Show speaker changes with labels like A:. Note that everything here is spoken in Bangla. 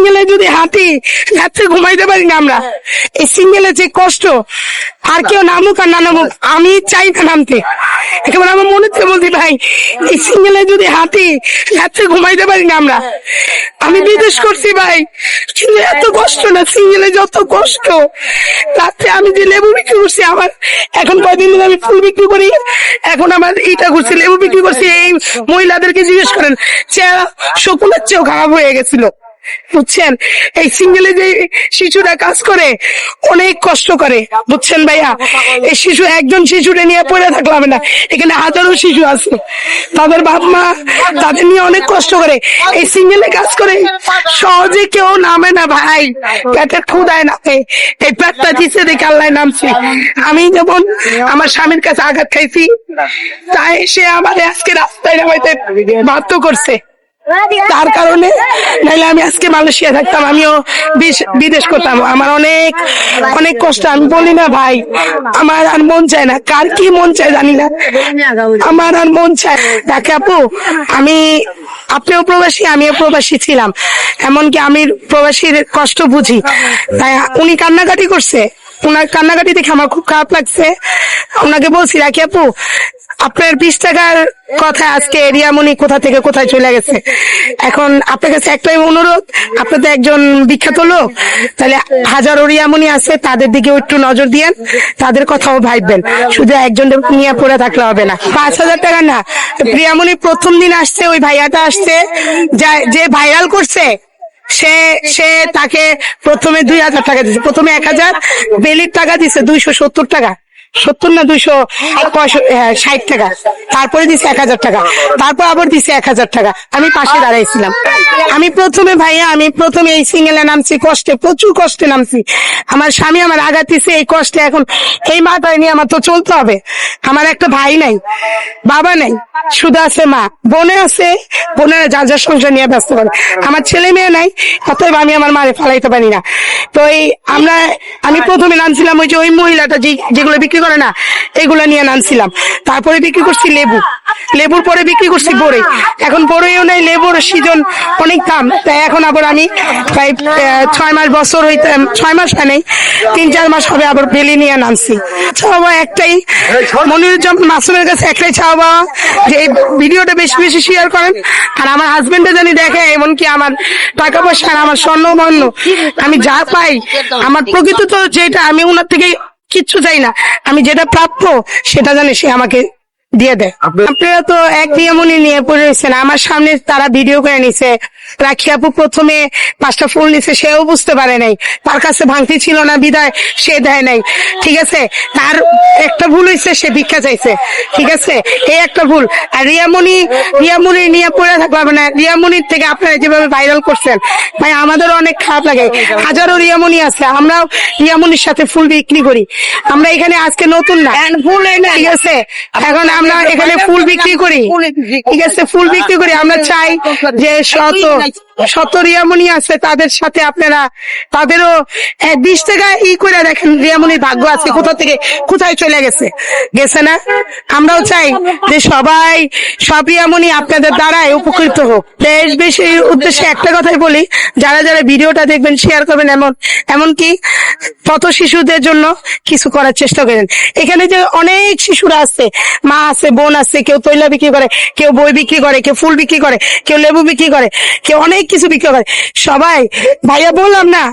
A: সিঙ্গেলে যদি হাঁটি রাত্রে ঘুমাইতে পারি না আমরা। এই সিঙ্গেলে যে কষ্ট আর কেউ নামুক আর না নামুক আমি চাই না নামতে। একেবারে আমার মনে থেকে বলছি ভাই এই সিঙ্গেলে যদি হাঁটি রাত্রে ঘুমাইতে পারি না আমরা। আমি বিদেশ করছি ভাই। কিন্তু এত কষ্ট না সিঙ্গেলে যত কষ্ট। রাত্রে আমি যে লেবু বিক্রি করছি আমার এখন কয়দিন ধরে আমি ফুল বিক্রি করি এখন আমার এইটা করছি লেবু বিক্রি করছি এই মহিলাদেরকে জিজ্ঞেস করেন চেহারা শকুনের চেয়েও খারাপ হয়ে গেছিল। বুঝছেন? এই সিঙ্গেলে যে শিশুরা কাজ করে, অনেক কষ্ট করে, বুঝছেন ভাইয়া? এই শিশু, একজন শিশুরে নিয়ে পড়ে থাকলে হবে না। এখানে হাজারো শিশু আছে। তাদের বাপ মা তাদের নিয়ে অনেক কষ্ট করে। এই সিঙ্গেলে কাজ করে, সহজে কেউ নামে না ভাই। পেটের ক্ষুদায় নামে। এই পেটটা দিচ্ছে দেখে আল্লাহ নামছে। আমি যেমন আমার স্বামীর কাছে আঘাত খাইছি, তাই সে আমার আজকে রাস্তায় নামাইতে বাধ্য করছে। তার কারণে নাইলে আমি আজকে মালয়েশিয়া থাকতাম, আমিও বিদেশ করতাম। আমার অনেক অনেক কষ্ট। আমি বলি না, ভাই, আমার আর মন চায় না। কার কি মন চায় জানি না। আমার আর মন চায় দেখে আপু, আমি আপনিও প্রবাসী, আমিও প্রবাসী ছিলাম। এমনকি আমি প্রবাসীর কষ্ট বুঝি। তাই উনি কান্নাকাটি করছে। ওনার কান্নাকাটি দেখে আমার খুব খারাপ লাগছে। ওনাকে বলছি, রাখি আপু আপনার বিশ টাকার কথা আজকে রিয়ামণি কোথা থেকে কোথায় চলে গেছে? এখন আপনার কাছে একটাই অনুরোধ আপনি তো একজন বিখ্যাত লোক, তাহলে হাজারো রিয়ামণি আছে, তাদের দিকে একটু নজর দিয়েন, তাদের কথাও ভাববেন। শুধু একজন নিয়ে পড়ে থাকলে হবে না। পাঁচ হাজার টাকা না প্রিয়ামণি প্রথম দিন আসছে, ওই ভাইয়াটা আসছে, যা- যে ভাইরাল করছে, সে সে তাকে প্রথমে দুই হাজার টাকা দিচ্ছে প্রথমে এক হাজার, বেলির টাকা দিচ্ছে দুইশো সত্তর টাকা। সত্তর না দুইশো ষাট টাকা। তারপরে দিছে এক হাজার টাকা। তারপর আবার দিছে এক হাজার টাকা। আমি পাশে দাঁড়াইছিলাম। আমি প্রথমে ভাইয়া, আমি প্রথমে এই সিঙ্গেলে নামছি, কষ্টে, প্রচুর কষ্টে নামছি। আমার স্বামী আমার আঘাত দিছে এই কষ্টে এখন এই মাথায় নিয়ে আমার তো চলতে হবে। আমার একটা ভাই নাই, বাবা নাই, শুধু আছে মা। বোনে আছে, বোনেরা যা যা সংসার নিয়ে ব্যস্ত করে। আমার ছেলে মেয়ে নাই, অতএব আমি আমার মারে ফালাইতে পারি না। তো এই আমরা, আমি প্রথমে নামছিলাম ওই যে ওই মহিলাটা যেগুলো বিক্রি করে না, এগুলো নিয়ে নামছিলাম তারপরে বিক্রি করছি লেবু। লেবুর পরে বিক্রি করছি বড়ই এখন বড়ইও নাই, লেবুর সিজন অনেক দাম। তাই এখন আবার আমি প্রায় ছয় মাস বছর হইতে ছয় মাস হয় নাই, তিন চার মাস হবে আবার বেলি নিয়ে নামছি চাওয়া একটাই। মনিরুজ্জামান মাসুমের কাছে একটাই চাওয়া যে এই ভিডিওটা বেশি বেশি শেয়ার করেন। আর আমার হাজবেন্ডে জানি দেখে, এমনকি আমার টাকা পয়সা আমার স্বর্ণ বর্ণ, আমি যা পাই, আমার প্রকৃত তো যেটা, আমি ওনার থেকে কিচ্ছু চাই না। আমি যেটা প্রাপ্য সেটা জানে সে আমাকে দিয়ে দেয় আপনারা তো এক নিয়মনি নিয়ে পড়ে রয়েছেন আমার সামনে তারা ভিডিও করে নিছে। রাখি আপু প্রথমে পাঁচটা ফুল নিছে সেও বুঝতে পারে নাই। তার কাছে ভাঙতি ছিল না বিদায় সে দেয় নাই। ঠিক আছে? তার একটা ভুল হয়েছে সে ভিক্ষা চাইছে। ঠিক আছে? এই একটা ভুল। আর রিয়ামণি রিয়ামণি নিয়ে পড়ে থাকলাম না। রিয়ামণির থেকে আপনারা যেভাবে ভাইরাল করছেন ভাই আমাদেরও অনেক খারাপ লাগে। হাজারো রিয়ামণি আছে আমরাও রিয়ামণির সাথে ফুল বিক্রি করি। আমরা এখানে আজকে নতুন না। ফুল ঠিক আছে? এখন আমরা এখানে ফুল বিক্রি করি। ঠিক আছে ফুল বিক্রি করি। আমরা চাই যে শত শত রিয়ামণি আছে, তাদের সাথে আপনারা, তাদেরও বিশ টাকা ই করে দেখেন, রিয়ামণির ভাগ্য আছে, কোথা থেকে, কোথায় চলে গেছে। গেছে না? আমরাও চাই যে সবাই, সব রিয়ামণি আপনাদের দ্বারাই উপকৃত হোক। বেশি উদ্দেশ্যে একটা কথাই বলি, যারা যারা ভিডিওটা দেখবেন শেয়ার করবেন এমন, এমনকি পথ শিশুদের জন্য কিছু করার চেষ্টা করেন। এখানে যে অনেক শিশুরা আছে, মা আছে, বোন আছে, কেউ তৈলা বিক্রি করে, কেউ বই বিক্রি করে, কেউ ফুল বিক্রি করে, কেউ লেবু বিক্রি করে, কেউ অনেক কিছু বিক্রি করে সবাই ভাইয়া বললাম না।